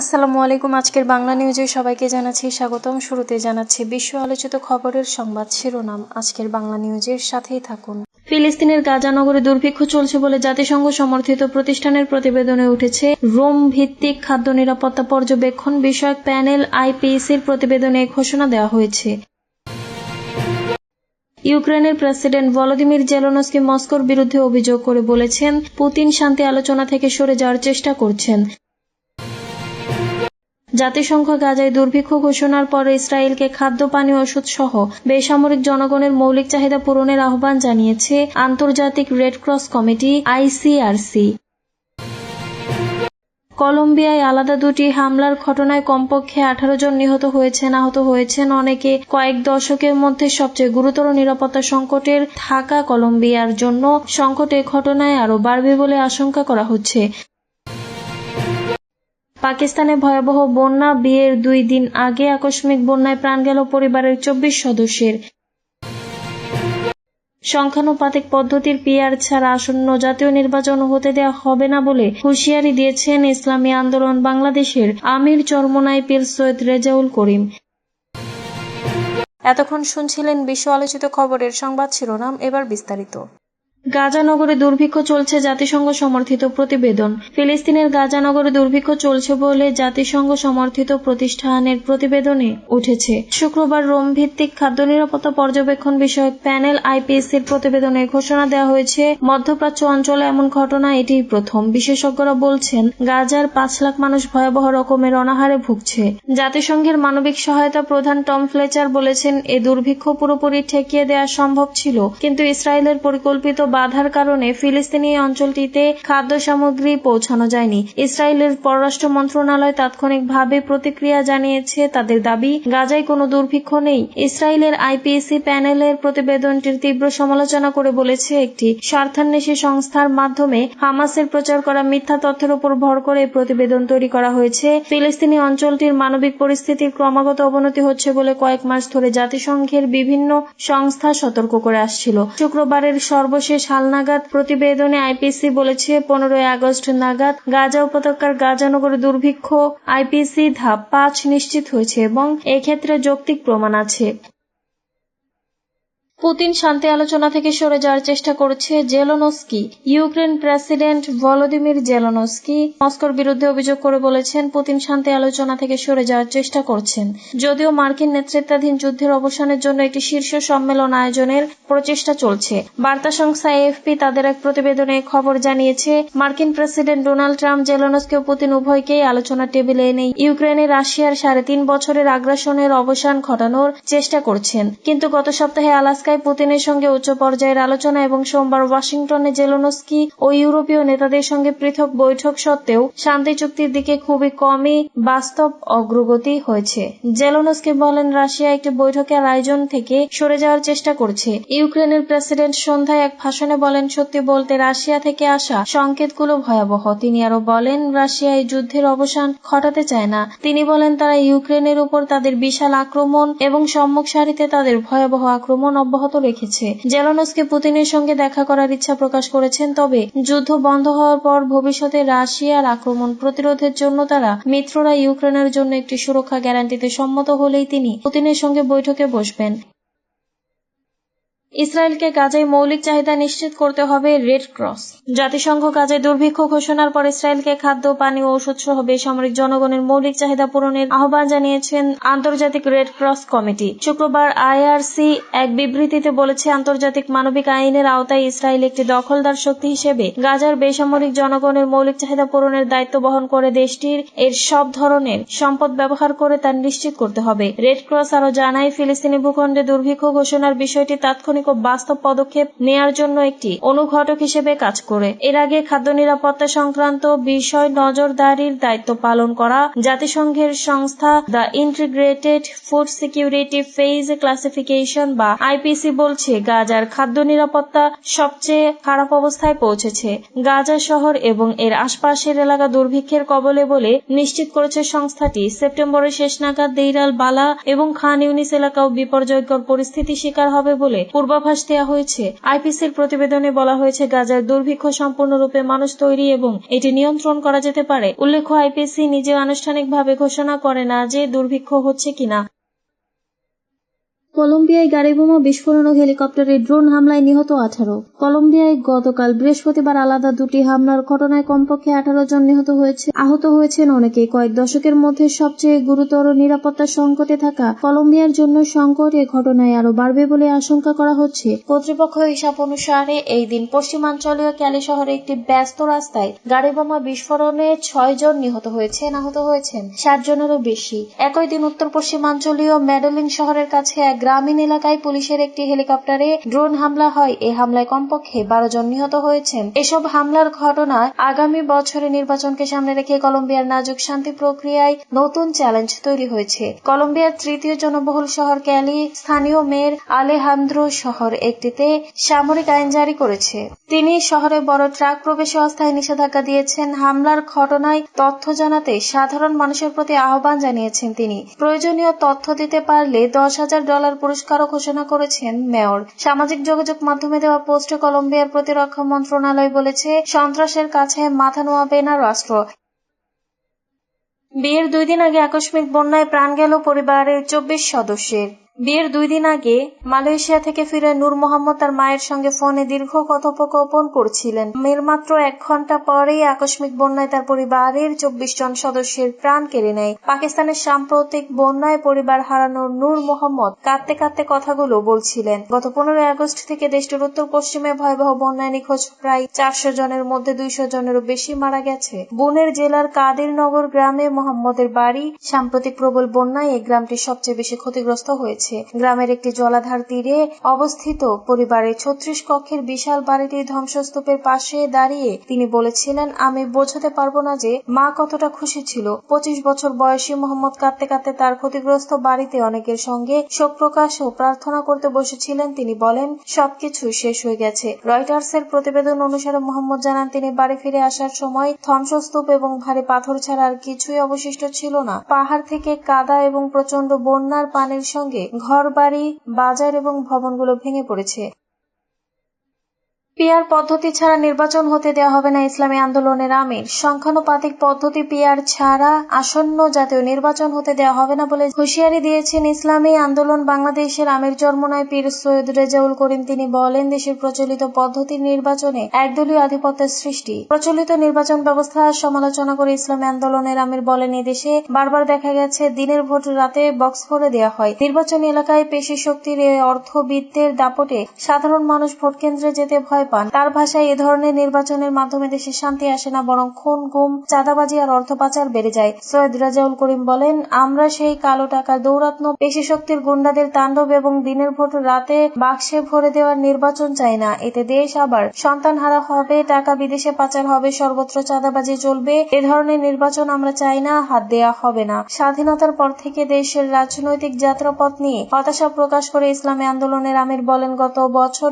আসসালামু আলাইকুম, আজকের বাংলা নিউজে সবাইকে জানাচ্ছি স্বাগতম। শুরুতে জানাচ্ছি বিশ্ব আলোচিত খবরের সংবাদ শিরোনাম। আজকের বাংলা নিউজের সাথেই থাকুন। ফিলিস্তিনের গাজা নগরে দুর্ভিক্ষ চলছে বলে জাতিসংঘ সমর্থিত প্রতিষ্ঠানের প্রতিবেদনে উঠেছে, রোম ভিত্তিক খাদ্য নিরাপত্তা পর্যবেক্ষণ বিষয়ক প্যানেল আইপিসির প্রতিবেদনে ঘোষণা দেওয়া হয়েছে। ইউক্রেনের প্রেসিডেন্ট ভলোদিমির জেলনস্কি মস্কোর বিরুদ্ধে অভিযোগ করে বলেছেন, পুতিন শান্তি আলোচনা থেকে সরে যাওয়ার চেষ্টা করছেন। জাতিসংঘ গাজায় দুর্ভিক্ষ ঘোষণার পর ইসরায়েলকে খাদ্য, পানি, ওষুধ সহ বেসামরিক জনগণের মৌলিক চাহিদা পূরণের আহ্বান জানিয়েছে আন্তর্জাতিক রেড ক্রস কমিটি আইসিআরসি। কলম্বিয়ায় আলাদা দুটি হামলার ঘটনায় কমপক্ষে আঠারো জন নিহত হয়েছেন, আহত হয়েছেন অনেকে। কয়েক দশকের মধ্যে সবচেয়ে গুরুতর নিরাপত্তা সংকটের থাকা কলম্বিয়ার জন্য সংকট এ ঘটনায় আরও বাড়বে বলে আশঙ্কা করা হচ্ছে। পাকিস্তানে ভয়াবহ বন্যা, বিয়ের দুই দিন আগে আকস্মিক বন্যায় প্রাণ গেল পরিবারের চব্বিশ সদস্যের। সংখ্যানুপাতিক পদ্ধতির পিয়ার ছাড়া আসন্ন জাতীয় নির্বাচন হতে দেওয়া হবে না বলে হুঁশিয়ারি দিয়েছেন ইসলামী আন্দোলন বাংলাদেশের আমির চরমনাই পীর সৈয়দ রেজাউল করিম। এতক্ষণ শুনছিলেন বিশ্ব আলোচিত খবরের সংবাদ শিরোনাম, এবার বিস্তারিত। গাজা নগরে দুর্ভিক্ষ চলছে জাতিসংঘ সমর্থিত প্রতিবেদন। ফিলিস্তিনের গাজা নগরে দুর্ভিক্ষ চলছে বলে জাতিসংঘ সমর্থিত প্রতিষ্ঠানের প্রতিবেদনে উঠেছে। শুক্রবার রোম ভিত্তিক খাদ্য নিরাপত্তা পর্যবেক্ষণ বিষয়ক প্যানেল আইপিএসির প্রতিবেদনে ঘোষণা দেওয়া হয়েছে, মধ্যপ্রাচ্য অঞ্চলে এমন ঘটনা, এটিই প্রথম। বিশেষজ্ঞরা বলছেন, গাজার পাঁচ লাখ মানুষ ভয়াবহ রকমের অনাহারে ভুগছে। জাতিসংঘের মানবিক সহায়তা প্রধান টম ফ্লেচার বলেছেন, এ দুর্ভিক্ষ পুরোপুরি ঠেকিয়ে দেওয়া সম্ভব ছিল, কিন্তু ইসরায়েলের পরিকল্পিত বাধার কারণে ফিলিস্তিনি অঞ্চলটিতে খাদ্য সামগ্রী পৌঁছানো যায়নি। ইসরায়েলের পররাষ্ট্র মন্ত্রণালয় তাৎক্ষণিকভাবে প্রতিক্রিয়া জানিয়েছে, তাদের দাবি, গাজায় কোনো দুর্ভিক্ষ নেই। ইসরায়েলের আইপিএসি প্যানেলের প্রতিবেদনটির তীব্র সমালোচনা করে বলেছে, একটি স্বার্থান্বেষী সংস্থার মাধ্যমে হামাসের প্রচার করা মিথ্যা তথ্যের উপর ভর করে প্রতিবেদন তৈরি করা হয়েছে। ফিলিস্তিনি অঞ্চলটির মানবিক পরিস্থিতির ক্রমাগত অবনতি হচ্ছে বলে কয়েক মাস ধরে জাতিসংঘের বিভিন্ন সংস্থা সতর্ক করে আসছিল। শুক্রবারের সর্বশেষ হালনাগাদ প্রতিবেদনে আইপিসি বলেছে, পনেরোই আগস্ট নাগাদ গাজা উপত্যকার গাজানগরে দুর্ভিক্ষ আইপিসি ধাপ পাঁচ নিশ্চিত হয়েছে এবং এক্ষেত্রে যৌক্তিক প্রমাণ আছে। পুতিন শান্তি আলোচনা থেকে সরে যাওয়ার চেষ্টা করছে Zelensky. Ukraine president Volodymyr Zelensky মস্কোর বিরুদ্ধে অভিযোগ করে বলেছেন, পুতিন শান্তি আলোচনা থেকে সরে যাওয়ার চেষ্টা করছেন। যদিও মার্কিন নেতৃত্বাধীন যুদ্ধের অবসানের জন্য একটি শীর্ষ সম্মেলন আয়োজনের প্রচেষ্টা চলছে। বার্তা সংস্থা এএফপি তাদের এক প্রতিবেদনে খবর জানিয়েছে, মার্কিন প্রেসিডেন্ট ডোনাল্ড ট্রাম্প জেলোনস্কি ও পুতিন উভয়কেই আলোচনার টেবিলে এনে ইউক্রেনে রাশিয়ার সাড়ে তিন বছরের আগ্রাসনের অবসান ঘটানোর চেষ্টা করছেন। কিন্তু গত সপ্তাহে আলাস্কা আলাস্কায় পুতিনের সঙ্গে উচ্চ পর্যায়ের আলোচনা এবং সোমবার ওয়াশিংটনে জেলোনস্কি ও ইউরোপীয় নেতাদের সঙ্গে পৃথক বৈঠক সত্ত্বেও শান্তি চুক্তির দিকে খুবই কমই বাস্তব অগ্রগতি হয়েছে। জেলোনস্কি বলেন, রাশিয়া একটি বৈঠকের আয়োজন থেকে সরে যাওয়ার চেষ্টা করছে। ইউক্রেনের প্রেসিডেন্ট সন্ধ্যায় এক ভাষণে বলেন, সত্যি বলতে রাশিয়া থেকে আসা সংকেতগুলো ভয়াবহ। তিনি আরও বলেন, রাশিয়া এই যুদ্ধের অবসান ঘটাতে চায় না। তিনি বলেন, তারা ইউক্রেনের উপর তাদের বিশাল আক্রমণ এবং সম্মুখ সারিতে তাদের ভয়াবহ আক্রমণ অব্যাহত রেখেছে। জেলানসকে পুতিনের সঙ্গে দেখা করার ইচ্ছা প্রকাশ করেছেন, তবে যুদ্ধ বন্ধ হওয়ার পর ভবিষ্যতে রাশিয়ার আক্রমণ প্রতিরোধের জন্য তারা মিত্ররা ইউক্রেনের জন্য একটি সুরক্ষা গ্যারান্টিতে সম্মত হলেই তিনি পুতিনের সঙ্গে বৈঠকে বসবেন। ইসরায়েলকে গাজায় মৌলিক চাহিদা নিশ্চিত করতে হবে রেড ক্রস। জাতিসংঘ গাজায় দুর্ভিক্ষ ঘোষণার পর ইসরায়েলকে খাদ্য, পানি ও ওষুধ সহ বেসামরিক জনগণের মৌলিক চাহিদা পূরণের আহ্বান জানিয়েছেন আন্তর্জাতিক রেড ক্রস কমিটি। শুক্রবার আইআরসি এক বিবৃতিতে বলেছে, আন্তর্জাতিক মানবিক আইনের আওতায় ইসরায়েল একটি দখলদার শক্তি হিসেবে গাজার বেসামরিক জনগণের মৌলিক চাহিদা পূরণের দায়িত্ব বহন করে দেশটির এর সব ধরনের সম্পদ ব্যবহার করে তা নিশ্চিত করতে হবে। রেড ক্রস আরও জানায়, ফিলিস্তিনি ভূখণ্ডে দুর্ভিক্ষ ঘোষণার বিষয়টি তাৎক্ষণিক ও বাস্তব পদক্ষেপ নেয়ার জন্য একটি অনুঘটক হিসেবে কাজ করে। এর আগে খাদ্য নিরাপত্তা সংক্রান্ত বিষয় নজরদারির দায়িত্ব পালন করা জাতিসংঘের সংস্থা the integrated food security phase classification বা আইপিসি বলছে, গাজার খাদ্য নিরাপত্তা সবচেয়ে খারাপ অবস্থায় পৌঁছেছে। গাজা শহর এবং এর আশপাশের এলাকা দুর্ভিক্ষের কবলে বলে নিশ্চিত করেছে সংস্থাটি। সেপ্টেম্বরের শেষ নাগাদ দেইরাল বালা এবং খান ইউনিস এলাকাও বিপর্যয়কর পরিস্থিতি শিকার হবে বলে পূর্বাভাস দেওয়া হয়েছে। আইপিসির প্রতিবেদনে বলা হয়েছে, গাজার দুর্ভিক্ষ সম্পূর্ণরূপে মানুষ তৈরি এবং এটি নিয়ন্ত্রণ করা যেতে পারে। উল্লেখ্য, আইপিসি নিজে আনুষ্ঠানিকভাবে ঘোষণা করে না যে দুর্ভিক্ষ হচ্ছে কিনা। কলম্বিয়ায় গাড়িবোমা বিস্ফোরণ ও হেলিকপ্টারে ড্রোন হামলায় নিহত আঠারো। কলম্বিয়ায় গতকাল বৃহস্পতিবার আলাদা দুটি হামলার ঘটনায় কমপক্ষে আঠারো জন নিহত হয়েছে। আহত হয়েছেন অনেকে কয়েক দশকের মধ্যে সবচেয়ে গুরুতর নিরাপত্তা সংকটে থাকা কলম্বিয়ার জন্য সংকট এ ঘটনায় আরও বাড়বে বলে আশঙ্কা করা হচ্ছে। কর্তৃপক্ষ হিসাব অনুসারে এই দিন পশ্চিমাঞ্চলীয় ক্যালি শহরে একটি ব্যস্ত রাস্তায় গাড়িবোমা বিস্ফোরণে ছয় জন নিহত হয়েছেন, আহত হয়েছেন ষাট জনেরও বেশি। একই দিন উত্তর পশ্চিমাঞ্চলীয় মেডেলিন শহরের কাছে এক গ্রামীণ এলাকায় পুলিশের একটি হেলিকপ্টারে ড্রোন হামলা হয়। এ হামলায় কমপক্ষে বারো জন নিহত হয়েছেন। এসব হামলার ঘটনায় আগামী বছরে নির্বাচনকে সামনে রেখে কলম্বিয়ার নাজুক শান্তি প্রক্রিয়ায় নতুন চ্যালেঞ্জ তৈরি হয়েছে। কলম্বিয়ার তৃতীয় জনবহুল শহর ক্যালি, স্থানীয় মেয়র আলেহান্দ্রো শহর একটিতে সামরিক আইন জারি করেছে। তিনি শহরে বড় ট্রাক প্রবেশে অস্থায়ী নিষেধাজ্ঞা দিয়েছেন। হামলার ঘটনায় তথ্য জানাতে সাধারণ মানুষের প্রতি আহ্বান জানিয়েছেন তিনি। প্রয়োজনীয় তথ্য দিতে পারলে দশ হাজার ডলার পুরস্কারও ঘোষণা করেছেন মেয়র। সামাজিক যোগাযোগ মাধ্যমে দেওয়া পোস্টে কলম্বিয়ার প্রতিরক্ষা মন্ত্রণালয় বলেছে, সন্ত্রাসের কাছে মাথা নোয়াবে না রাষ্ট্র। বিয়ের দুই দিন আগে আকস্মিক বন্যায় প্রাণ গেল পরিবারের চব্বিশ সদস্যের। বিয়ের দুই দিন আগে মালয়েশিয়া থেকে ফিরে নূর মোহাম্মদ তার মায়ের সঙ্গে ফোনে দীর্ঘ কথোপকথন করছিলেন। মেয়ের মাত্র এক ঘণ্টা পরেই আকস্মিক বন্যায় তার পরিবারের চব্বিশ জন সদস্যের প্রাণ কেড়ে নেয়। পাকিস্তানের সাম্প্রতিক বন্যায় পরিবার হারানোর নূর মোহাম্মদ কাঁদতে কাঁদতে কথাগুলো বলছিলেন। গত পনেরোই আগস্ট থেকে দেশটির উত্তর পশ্চিমে ভয়াবহ বন্যায় নিখোঁজ প্রায় চারশো জনের মধ্যে দুইশো জনেরও বেশি মারা গেছে। বুনের জেলার কাদিরনগর গ্রামে মোহাম্মদের বাড়ি সাম্প্রতিক প্রবল বন্যায় এই গ্রামটি সবচেয়ে বেশি ক্ষতিগ্রস্ত হয়েছে। হয়েছে গ্রামের একটি জলাধার তীরে অবস্থিত পরিবারের ছত্রিশ কক্ষের বিশাল বাড়িটি ধ্বংসস্তূপের পাশে দাঁড়িয়ে তিনি বলেছিলেন, আমি বোঝাতে পারব না যে মা কতটা খুশি ছিল। পঁচিশ বছর বয়সী মোহাম্মদ কাঁদতে কাঁদতে তার ক্ষতিগ্রস্ত বাড়িতে অনেকের সঙ্গে শোক প্রকাশ ও প্রার্থনা করতে বসেছিলেন। তিনি বলেন, সবকিছু শেষ হয়ে গেছে। রয়টার্স এর প্রতিবেদন অনুসারে মোহাম্মদ জানান, তিনি বাড়ি ফিরে আসার সময় ধ্বংসস্তূপ এবং ভারী পাথর ছাড়া আর কিছুই অবশিষ্ট ছিল না। পাহাড় থেকে কাদা এবং প্রচণ্ড বন্যার পানির সঙ্গে ঘরবাড়ি বাজার এবং ভবনগুলো ভেঙে পড়েছে। পিয়ার পদ্ধতি ছাড়া নির্বাচন হতে দেওয়া হবে না ইসলামী আন্দোলনের আমির। সংখ্যানুপাতিক পদ্ধতি পিয়ার ছাড়া আসন্ন জাতীয় নির্বাচন হতে দেওয়া হবে না বলে হুঁশিয়ারি দিয়েছেন ইসলামী আন্দোলন বাংলাদেশের আমির জন্মনয় পীর সৈয়দ রেজাউল করিম। তিনি বলেন, দেশের প্রচলিত পদ্ধতির নির্বাচনে একদলীয় আধিপত্যের সৃষ্টি। প্রচলিত নির্বাচন ব্যবস্থা সমালোচনা করে ইসলামী আন্দোলনের আমির বলেন এদেশে বারবার দেখা গেছে দিনের ভোট রাতে বক্স ভরে দেওয়া হয়। নির্বাচনী এলাকায় পেশি শক্তির অর্থবিত্তের দাপটে সাধারণ মানুষ ভোট কেন্দ্রে যেতে ভয় পান। তার ভাষায় এ ধরনের নির্বাচনের মাধ্যমে দেশে শান্তি আসে না, বরং খুন, গুম, চাঁদাবাজি আর অর্থ পাচার বেড়ে যায়। সৈয়দ রাজাউল করিম বলেন, আমরা সেই কালো টাকার দৌরাত্ম পেশি শক্তির গুন্ডাদের তাণ্ডব এবং দিনের ভোট রাতে বাক্সে ভরে দেওয়ার নির্বাচন চাই না। এতে দেশ আবার সন্তান হারা হবে, টাকা বিদেশে পাচার হবে, সর্বত্র চাঁদাবাজি চলবে। এ ধরনের নির্বাচন আমরা চাই না, হাত দেয়া হবে না। স্বাধীনতার পর থেকে দেশের রাজনৈতিক যাত্রাপথ নিয়ে হতাশা প্রকাশ করে ইসলামী আন্দোলনের আমির বলেন, গত বছর